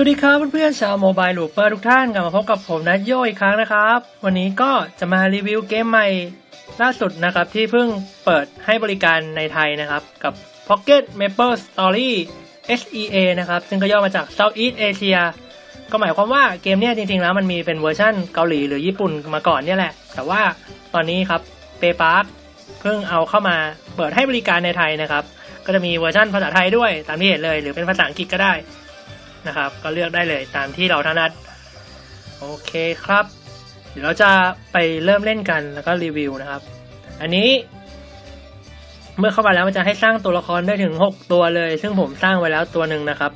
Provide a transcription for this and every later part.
สวัสดีครับเพื่อนๆชาวโมบายลูเปอร์ทุกท่านกลับมาพบกับผมนัทโยอีกครั้งนะครับ วันนี้ก็จะมารีวิวเกมใหม่ล่าสุดนะครับ ที่เพิ่งเปิดให้บริการในไทยนะครับ กับ Pocket Maple Story SEA นะครับ ซึ่งก็ย่อมาจาก Southeast Asia ก็หมายความว่าเกมเนี้ยจริงๆแล้วมันมีเป็นเวอร์ชั่นเกาหลีหรือญี่ปุ่นมาก่อนเนี่ยแหละ แต่ว่าตอนนี้ครับ p a y p a r k เพิ่งเอาเข้ามาเปิดให้บริการในไทยนะครับ ก็จะมีเวอร์ชันภาษาไทยด้วยตามที่เห็นเลย หรือเป็นภาษาอังกฤษก็ได้ นะครับ ก็เลือกได้เลยตามที่เราถนัดโอเคครับ เดี๋ยวเราจะไปเริ่มเล่นกันแล้วก็รีวิวนะครับ อันนี้เมื่อเข้ามาแล้วมันจะให้สร้างตัวละครได้ถึง 6 ตัวเลย ซึ่งผมสร้างไว้แล้วตัวหนึ่งนะครับ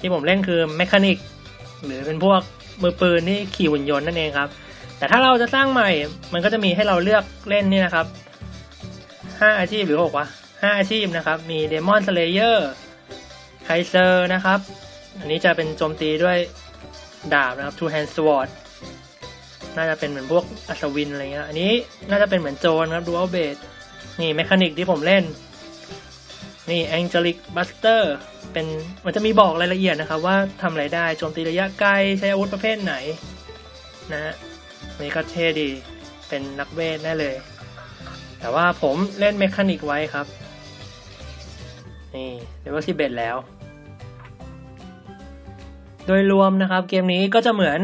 ที่ผมเล่นคือแมคานิกหรือเป็นพวกมือปืนที่ขี่หุ่นยนต์นั่นเองครับ แต่ถ้าเราจะสร้างใหม่มันก็จะมีให้เราเลือกเล่นนี่นะครับ 5 อาชีพหรือ 6 วะ 5 อาชีพนะครับ มีเดมอนสเลเยอร์ไคเซอร์นะครับ อันนี้จะเป็นโจมตีด้วยดาบนะครับ two hand sword น่าจะเป็นเหมือนพวกอัศวินอะไรเงี้ย อันนี้น่าจะเป็นเหมือนโจนครับ dual blade นี่เมคานิกที่ผมเล่น นี่ angelic buster เป็นมันจะมีบอกรายละเอียดนะครับ ว่าทำอะไรได้ โจมตีระยะไกล ใช้อาวุธประเภทไหน นะฮะนี่ก็เท่ดี เป็นนักเวทแน่เลย แต่ว่าผมเล่นเมคานิกไว้ครับ นี่เรียกว่าสิบเอ็ดแล้ว โดยรวมนะครับเกมนี้ก็จะเหมือน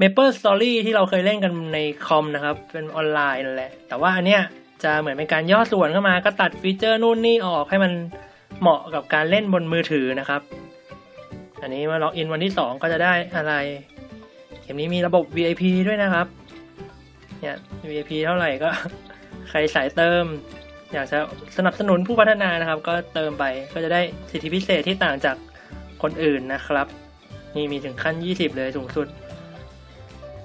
Maple Story ที่เราเคยเล่นกันในคอมนะครับ เป็นออนไลน์นั่นแหละ แต่ว่าอันเนี้ยจะเหมือนเป็นการย่อส่วนเข้ามาก็ตัดฟีเจอร์นู่นนี่ออกให้มันเหมาะกับการเล่นบนมือถือนะครับ อันนี้มาล็อกอินวันที่ 2 ก็จะได้อะไรเกมนี้มีระบบ VIP ด้วยนะครับเนี่ย VIP เท่าไหร่ก็ ใครสายเติม อยากจะสนับสนุนผู้พัฒนานะครับ ก็เติมไปก็จะได้สิทธิพิเศษที่ต่างจาก คนอื่นนะครับ นี่มีถึงขั้น 20 เลยสูงสุด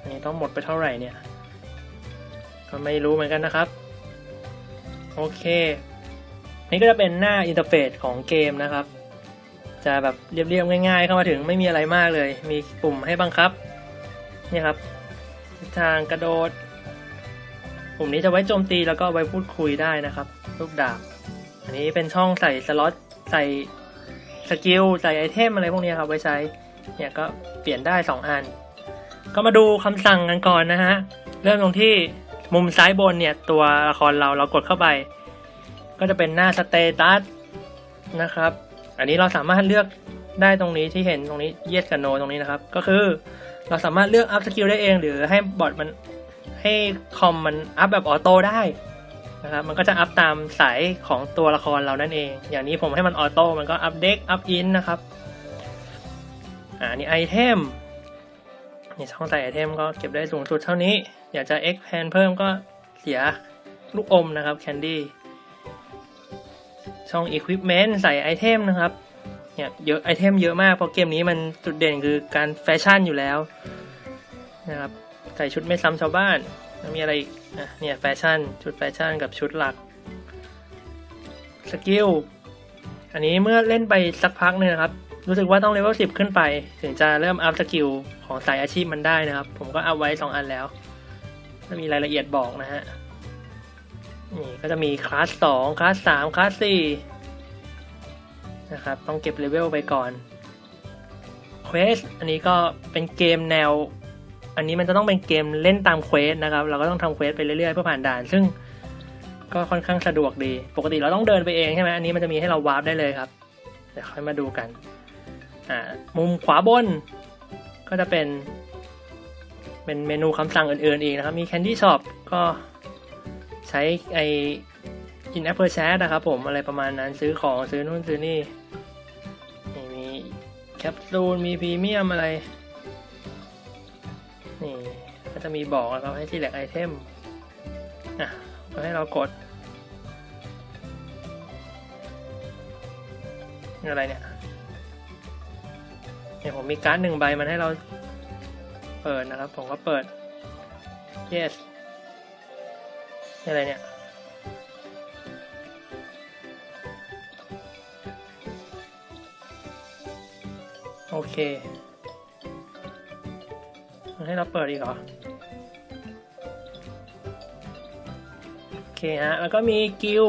นี่ต้องหมดไปเท่าไหร่เนี่ย ก็ไม่รู้เหมือนกันนะครับ โอเค นี่ก็จะเป็นหน้าอินเทอร์เฟซของเกมนะครับ จะแบบเรียบๆง่าย ๆ เข้ามาถึงไม่มีอะไรมากเลย มีปุ่มให้บังคับ นี่ครับทางกระโดด ปุ่มนี้จะไว้โจมตีแล้วก็ไว้พูดคุยได้นะครับ ลูกดาบ อันนี้เป็นช่องใส่สล็อตใส่ สกิลใส่ไอเทมอะไรพวกนี้ครับไว้ใช้เนี่ยก็เปลี่ยนได้ 2 อัน ก็มาดูคำสั่งกันก่อนนะฮะ เริ่มตรงที่มุมซ้ายบนเนี่ย ตัวละครเราเรากดเข้าไป ก็จะเป็นหน้าสเตตัสนะครับ อันนี้เราสามารถเลือกได้ตรงนี้ที่เห็นตรงนี้ yes กับ no ตรงนี้นะครับ ก็คือเราสามารถเลือกอัพสกิลได้เอง หรือให้บอทมันให้คอมมันอัพแบบออโต้ได้ นะครับมันก็จะอัพตามสายของตัวละครเรานั่นเอง อย่างนี้ผมให้มันออโต้มันก็อัพเด็กอัพอินนะครับอ่านี่ไอเทมนี่ช่องใส่ไอเทมก็เก็บได้สูงสุดเท่านี้ อยากจะ expand เพิ่มก็เสียลูกอมนะครับ candy ช่อง equipment ใส่ไอเทมนะครับเนี่ยเยอะไอเทมเยอะมากเพราะเกมนี้มันจุดเด่นคือการแฟชั่นอยู่แล้วนะครับใส่ชุดไม่ซ้ำชาวบ้าน มีอะไรอีกอะเนี่ยแฟชั่น ชุดแฟชั่นกับชุดหลัก สกิล อันนี้เมื่อเล่นไปสักพักหนึงนะครับ รู้สึกว่าต้องเลเวล10 ขึ้นไป ถึงจะเริ่มอัพสกิลของสายอาชีพมันได้นะครับ ผมก็อัพไว้ 2 อันแล้วก็มีรายละเอียดบอกนะฮะ นี่ก็จะมีคลาส2คลาส3คลาส4นะครับ ต้องเก็บเลเวลไปก่อนเควสอันนี้ก็เป็นเกมแนว อันนี้มันจะต้องเป็นเกมเล่นตามเควสนะครับ เราก็ต้องทำเควสไปเรื่อยๆเพื่อผ่านด่าน ซึ่งก็ค่อนข้างสะดวกดี ปกติเราต้องเดินไปเองใช่ไหมอันนี้มันจะมีให้เราวาร์ปได้เลยครับ เดี๋ยวค่อยมาดูกัน อ่า มุมขวาบน ก็จะเป็น เป็นเมนูคำสั่งอื่นๆอีกนะครับ มี Candy Shop ก็ใช้ไอ in app purchase นะครับผม อะไรประมาณนั้นซื้อของซื้อนู่นซื้อนี่ มีแคปซูล มีพรีเมียมอะไร ก็จะมีบอกนะครับให้ select item อะก็ให้เรากดนี่อะไรเนี่ยเนี่ยผมมีการ์ดหนึ่งใบมันให้เราเปิดนะครับ ผมก็เปิด yes อะไรเนี่ยโอเคมันให้เราเปิดอีกเหรอ เคฮะ แล้วก็มีกิล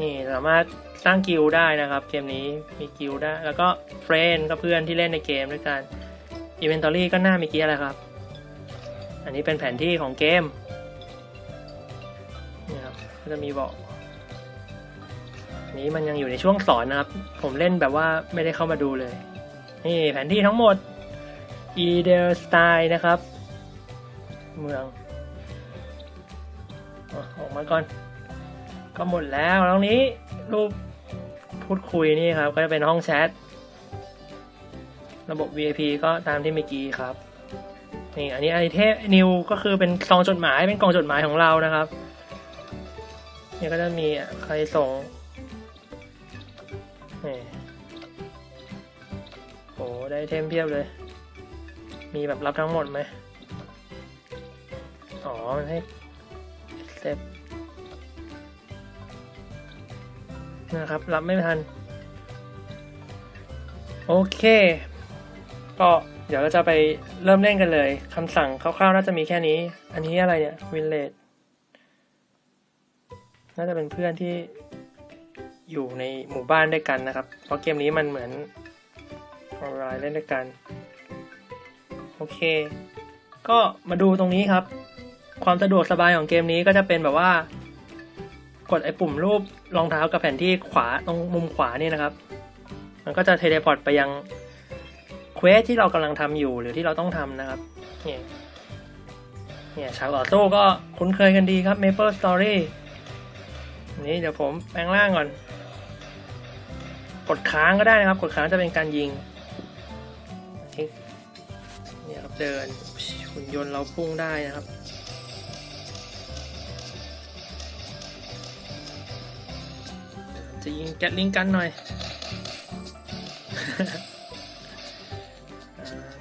นี่สามารถสร้างกิลได้นะครับ เกมนี้มีกิลได้ แล้วก็เฟรนก็เพื่อนที่เล่นในเกมด้วยกันอินเวนทอรี่ก็หน้ามีกี้อะไรครับ อันนี้เป็นแผนที่ของเกมนี่ครับก็จะมีบอกนี้มันยังอยู่ในช่วงสอนนะครับ ผมเล่นแบบว่าไม่ได้เข้ามาดูเลย นี่แผนที่ทั้งหมด e d e r s t y l e นะครับ เมือง ออกมาก่อน ก็หมดแล้วตรงนี้รูปพูดคุยนี่ครับ ก็จะเป็นห้องแชท ระบบ VIP ก็ตามที่เมื่อกี้ครับ นี่อันนี้ไอเทมนิวก็คือเป็นซองจดหมายเป็นกล่องจดหมายของเรานะครับ นี่ก็จะมีใครส่งนี่โอ้ได้เทมเพียบเลย มีแบบรับทั้งหมดไหมอ๋อ มันให้ เซฟนะครับ รับไม่ทัน โอเค ก็เดี๋ยวเราจะไปเริ่มเล่นกันเลยคำสั่งคร่าวๆน่าจะมีแค่นี้ อันนี้อะไรเนี่ยวินเลดน่าจะเป็นเพื่อนที่อยู่ในหมู่บ้านด้วยกันนะครับ เพราะเกมนี้มันเหมือนออนไลน์เล่นด้วยกัน โอเค ก็มาดูตรงนี้ครับ ความสะดวกสบายของเกมนี้ก็จะเป็นแบบว่า กดไอ้ปุ่มรูปรองเท้ากับแผนที่ขวาตรงมุมขวานี่นะครับ มันก็จะเทเลพอร์ตไปยังเควสที่เรากำลังทำอยู่หรือที่เราต้องทำนะครับเนี่ยเนี่ยฉากต่อสู้ก็คุ้นเคยกันดีครับ Maple Story นี่เดี๋ยวผมแปลงร่างก่อน กดค้างก็ได้นะครับ กดค้างจะเป็นการยิงเนี่ยครับเดินหุ่นยนต์เราพุ่งได้นะครับ จะยิงแกตลิงกันหน่อย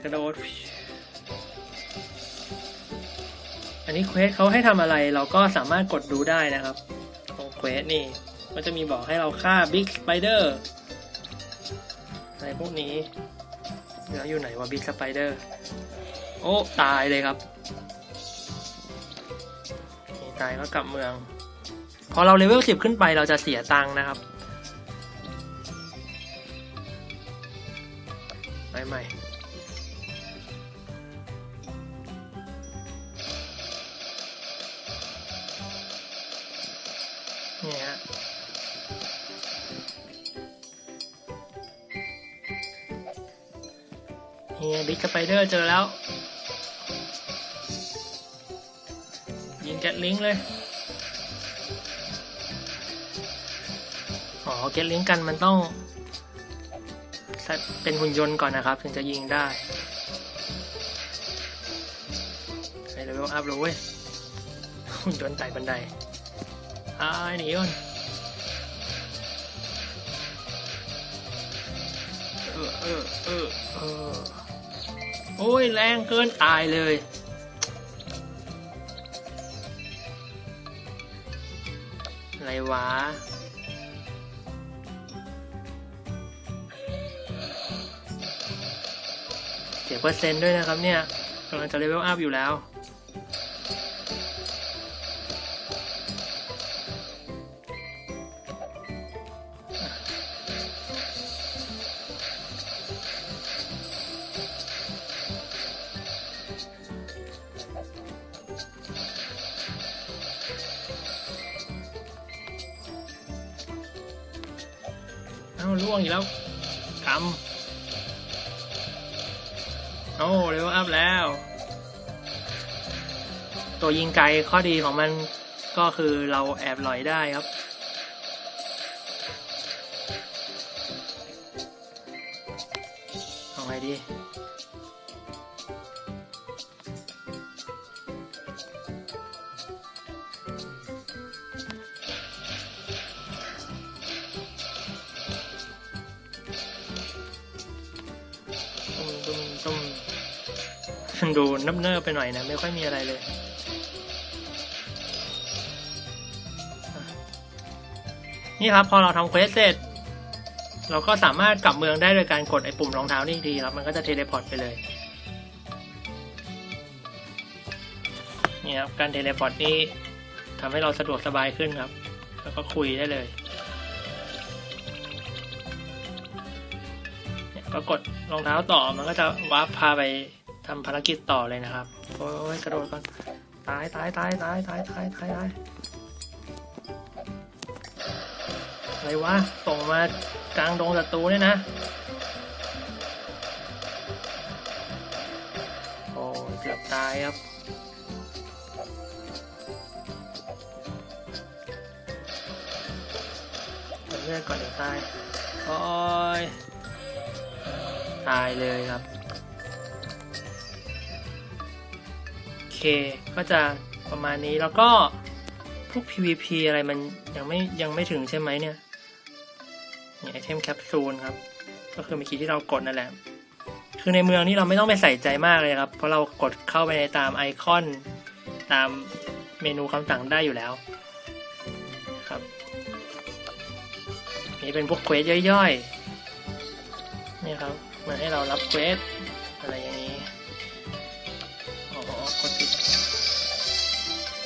กระโดด อันนี้เควสเขาให้ทำอะไรเราก็สามารถกดดูได้นะครับตรงเควสนี่ก็จะมีบอกให้เราฆ่าบิ๊กสไปเดอร์อะไรพวกนี้แล้วอยู่ไหนวะบิ๊กสไปเดอร์โอ้ ตายเลยครับตายก็กลับเมือง พอเราเลเวลสิบขึ้นไปเราจะเสียตังค์นะครับ ใหม่เนี่ยฮะนี่บิ๊กสไปเดอร์เจอแล้ว ยิงแกตลิงเลย อ๋อแกตลิงกันมันต้อง เป็นหุ่นยนต์ก่อนนะครับ ถึงจะยิงได้ในเลเวลอัพเลยเว้ยหุ่นยนต์ไต่บันไดอ้ายหนีก่อนเออเออเออเออโอ้ยแรงเกินตายเลยอะไรวะ สียเปอร์เซ็นต์ด้วยนะครับเนี่ยกำลังจะเลเวลอัพอยู่แล้ว เอาล่วงอีกแล้ว เลเวลอัพแล้ว ตัวยิงไกลข้อดีของมันก็คือเราแอบลอยได้ครับ เอาไงดี ดูนับเนิบๆไปหน่อยนะ ไม่ค่อยมีอะไรเลย นี่ครับพอเราทำเควสเสร็จ เราก็สามารถกลับเมืองได้โดยการกดไอ้ปุ่มรองเท้านี่ทีครับ มันก็จะเทเลพอร์ตไปเลยนี่ครับการเทเลพอร์ตนี่ทำให้เราสะดวกสบายขึ้นครับ แล้วก็คุยได้เลยก็กดรองเท้าต่อมันก็จะวาร์ปพาไป ทำภารกิจต่อเลยนะครับ โอ้ยกระโดดก่อน ตายตายตายตายตายตายตายตายอะไรวะ ส่งมากลางดงศัตรูเนี่ยนะ โอ้ยเกือบตายครับเลือดก่อนเดี๋ยวตาย โอ้ย ตายเลยครับ เคก็จะประมาณนี้แล้วก็พวก PVP อะไรมันยังไม่ยังไม่ถึงใช่ไหมเนี่ยเนี่ยไอเทมแคปซูลครับ ก็คือเมื่อกี้ที่เรากดนั่นแหละ คือในเมืองนี่เราไม่ต้องไปใส่ใจมากเลยครับ เพราะเรากดเข้าไปในตามไอคอน ตามเมนูคำสั่งได้อยู่แล้วครับ นี่เป็นพวกเควสย่อยๆ นี่ครับมาให้เรารับเควส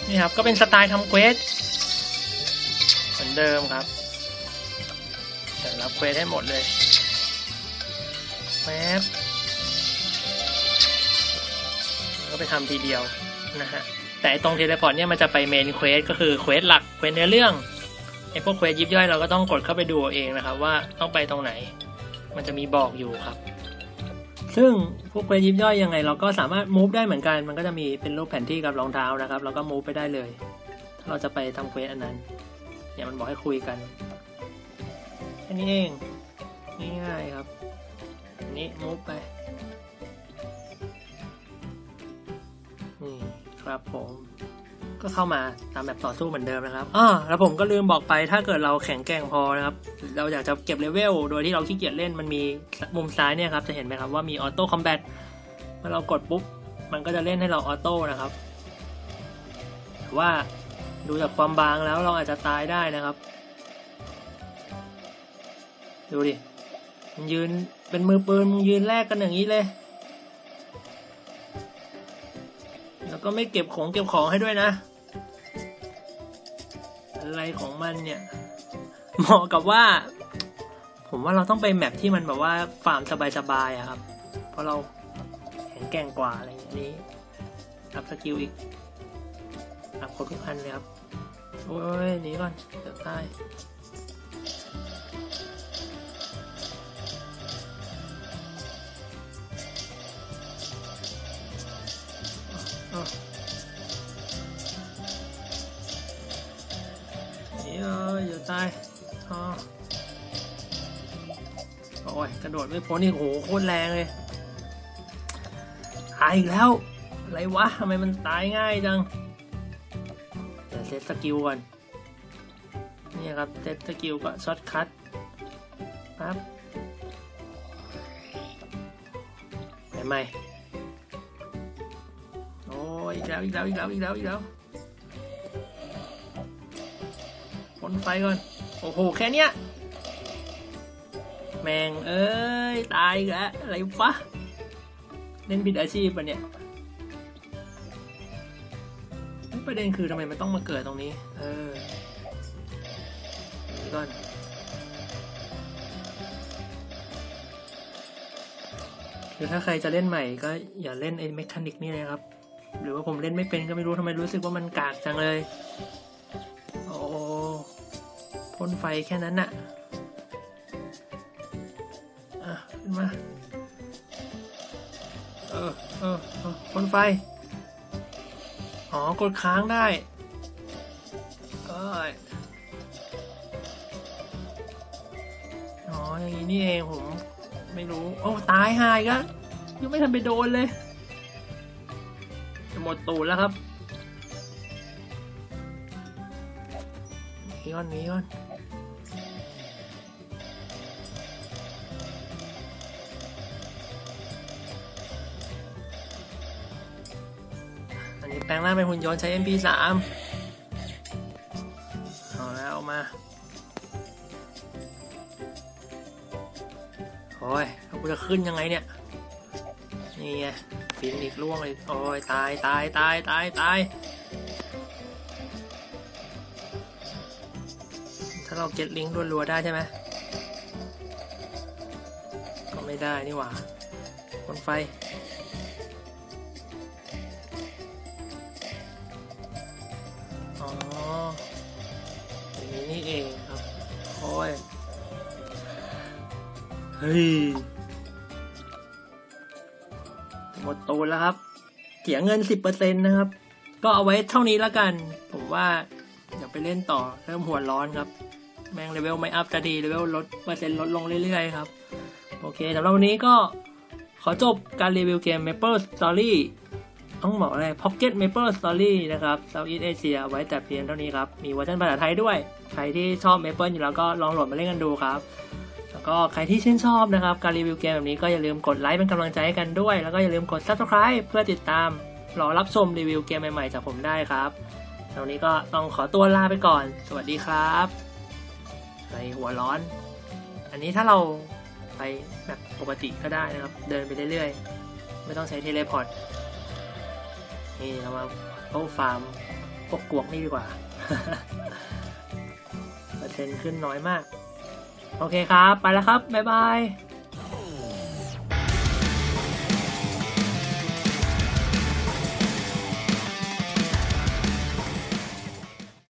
นี่ครับ ก็เป็นสไตล์ทำเควสเหมือนเดิมครับแต่รับเควสให้หมดเลยแป๊บก็ไปทำทีเดียวนะฮะ แต่ตรงเทเลพอร์ตเนี่ยมันจะไปเมนเควสก็คือเควสหลักเควสเนื้อเรื่องไอ้พวกเควสยิบย่อยเราก็ต้องกดเข้าไปดูเองนะครับ ว่าต้องไปตรงไหน มันจะมีบอกอยู่ครับ ซึ่งพวกเควสยิบย่อยยังไง เราก็สามารถ move ได้เหมือนกัน มันก็จะมีเป็นรูปแผนที่กับรองเท้านะครับ เราก็ move ไปได้เลย ถ้าเราจะไปทำเควสอันนั้น เนี่ยมันบอกให้คุยกันแค่นี้เองง่ายๆครับอันนี้ move ไปนี่ครับผม ก็เข้ามาตามแบบต่อสู้เหมือนเดิมนะครับอ่าแล้วผมก็ลืมบอกไปถ้าเกิดเราแข็งแกร่งพอนะครับ เราอยากจะเก็บเลเวลโดยที่เราขี้เกียจเล่นมันมีมุมซ้ายเนี่ยครับจะเห็นไหมครับว่ามีออโต้คอมแบทเมื่อเรากดปุ๊บ มันก็จะเล่นให้เราออโต้นะครับแต่ว่าดูจากความบางแล้วเราอาจจะตายได้นะครับ ดูดิมันยืนเป็นมือปืนมึงยืนแลกกันอย่างนี้เลย แล้วก็ไม่เก็บของเก็บของให้ด้วยนะ อะไรของมันเนี่ย เหมาะกับว่า ผมว่าเราต้องไปแมปที่มันแบบว่าฟาร์มสบายๆอะครับ เพราะเราแข็งแกร่งกว่าอะไรอย่างนี้อัพสกิลอีกอัพครบทุกอันเลยครับ โอ้ยหนีก่อนเดี๋ยวตาย นีเอ้ยอย่าตายอ๋อโอ้ยกระโดดไม่พ้นนี่โหโคตรแรงเลยตายอีกแล้ว อะไรวะทำไมมันตายง่ายจัง เดี๋ยวเซตสกิลก่อนนี่ครับเซตสกิลก็ช็อตคัทปั๊บไปใหม่ อีกแล้วอีกแล้วอีกแล้วอีกแล้วอีกแล้วพ่นไฟก่อน โอ้โห แค่เนี้ย แมงเอ้ย ตายอีกแล้วอะไรวะเล่นผิดอาชีพปะเนี่ยประเด็นคือทำไมมันต้องมาเกิดตรงนี้ เออก่อนคือถ้าใครจะเล่นใหม่ก็อย่าเล่นไอ้เมคานิกนี่เลยครับ หรือว่าผมเล่นไม่เป็นก็ไม่รู้ทำไมรู้สึกว่ามันกากจังเลย โอ้พ่นไฟแค่นั้นน่ะอะขึ้นมา เออเออเออพ่นไฟ อ๋อ กดค้างได้เอ้ยอ๋อ อย่างนี้นี่เองผม ไม่รู้ โอ้ ตายหายก็ยังไม่ทันไปโดนเลย หมดตูดแล้วครับหนีก่อนนีก่อนอันนี้แปลงร่างเป็นหุ่นยนต์ใช้ MP3 เอาแล้วเอามาโอ้ยเราจะขึ้นยังไงเนี่ย นี่ไง ปีนอีกล่วงเลยโอ้ยตายตายตายตายตายถ้าเราเก็ตลิงก์รัวๆได้ใช่ไหมก็ไม่ได้นี่หว่าบนไฟอ๋ออย่างนี้นี่เองครับโอ้ยเฮ้ย ตูนแล้วครับ เสียเงินสิบเนะครับ ก็เอาไว้เท่านี้แล้วกัน ผมว่าเดี๋ยวไปเล่นต่อเริ่มหัวร้อนครับ แม่งเลเวลไม่อัพจะดีเลเวลลดเปอร์เซ็นต์ลดลงเรื่อยๆครับ โอเคสำหรับวันนี้ก็ขอจบการรีวิวเกม Maple Story ต้องบอกเลย Pocket Maple Story นะครับ Southeast Asia ไว้แต่เพียงเท่านี้ครับ มีเวอร์ชันภาษาไทยด้วย ใครที่ชอบ Maple อยู่แล้วก็ลองโหลดมาเล่นกันดูครับ ก็ใครที่ชื่นชอบนะครับ การรีวิวเกมแบบนี้ก็อย่าลืมกดไลค์เป็นกำลังใจให้กันด้วย แล้วก็อย่าลืมกด Subscribe เพื่อติดตามรอรับชมรีวิวเกมใหม่ๆจากผมได้ครับตอนนี้ก็ต้องขอตัวลาไปก่อน สวัสดีครับในหัวร้อน อันนี้ถ้าเราไปแบบปกติก็ได้นะครับ เดินไปเรื่อยๆ ไม่ต้องใช้เทเลพอร์ต นี่เรามาเข้าฟาร์มพวกกวกนี่ดีกว่า เปอร์เซ็นต์ขึ้นน้อยมาก โอเคครับ ไปแล้วครับ บ๊ายบาย